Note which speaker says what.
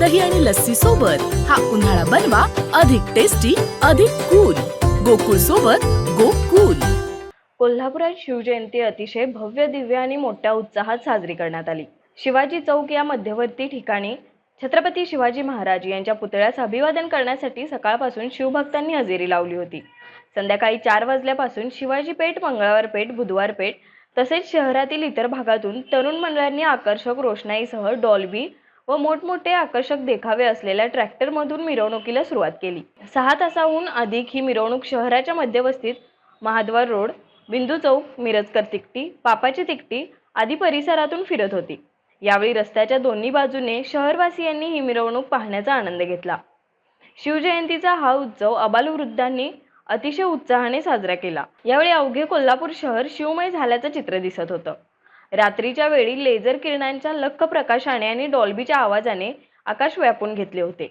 Speaker 1: दही आणि लस्सी सोबत हा उन्हाळा बनवा अधिक टेस्टी अधिक कूल गोकुळ सोबत गोकुल.
Speaker 2: कोल्हापुरात शिवजयंती अतिशय भव्य दिव्य आणि मोठ्या उत्साहात साजरी करण्यात आली. शिवाजी चौक या मध्यवर्ती ठिकाणी छत्रपती शिवाजी महाराज यांच्या पुतळ्यास अभिवादन करण्यासाठी सकाळपासून शिवभक्तांनी हजेरी लावली होती. संध्याकाळी चार वाजल्यापासून शिवाजी पेठ मंगळवार पेठ बुधवार पेठ तसेच शहरातील इतर भागातून तरुण मंडळांनी आकर्षक रोषणाईसह डॉल्बी व मोठमोठे आकर्षक देखावे असलेल्या ट्रॅक्टरमधून मिरवणुकीला सुरुवात केली. सहा तासाहून अधिक ही मिरवणूक शहराच्या मध्यवस्तीत महाद्वार रोड बिंदू चौक मिरजकर तिकटी पापाची तिकटी आदी परिसरातून फिरत होती. यावेळी रस्त्याच्या दोन्ही बाजूने शहरवासियांनी ही मिरवणूक पाहण्याचा आनंद घेतला. शिवजयंतीचा हा उत्सव अबालवृद्धांनी अतिशय उत्साहाने साजरा केला. यावेळी अवघे कोल्हापूर शहर शिवमय झाल्याचं चित्र दिसत होतं. रात्रीच्या वेळी लेझर किरणांच्या लख्ख प्रकाशाने आणि डॉल्बीच्या आवाजाने आकाश व्यापून घेतले होते.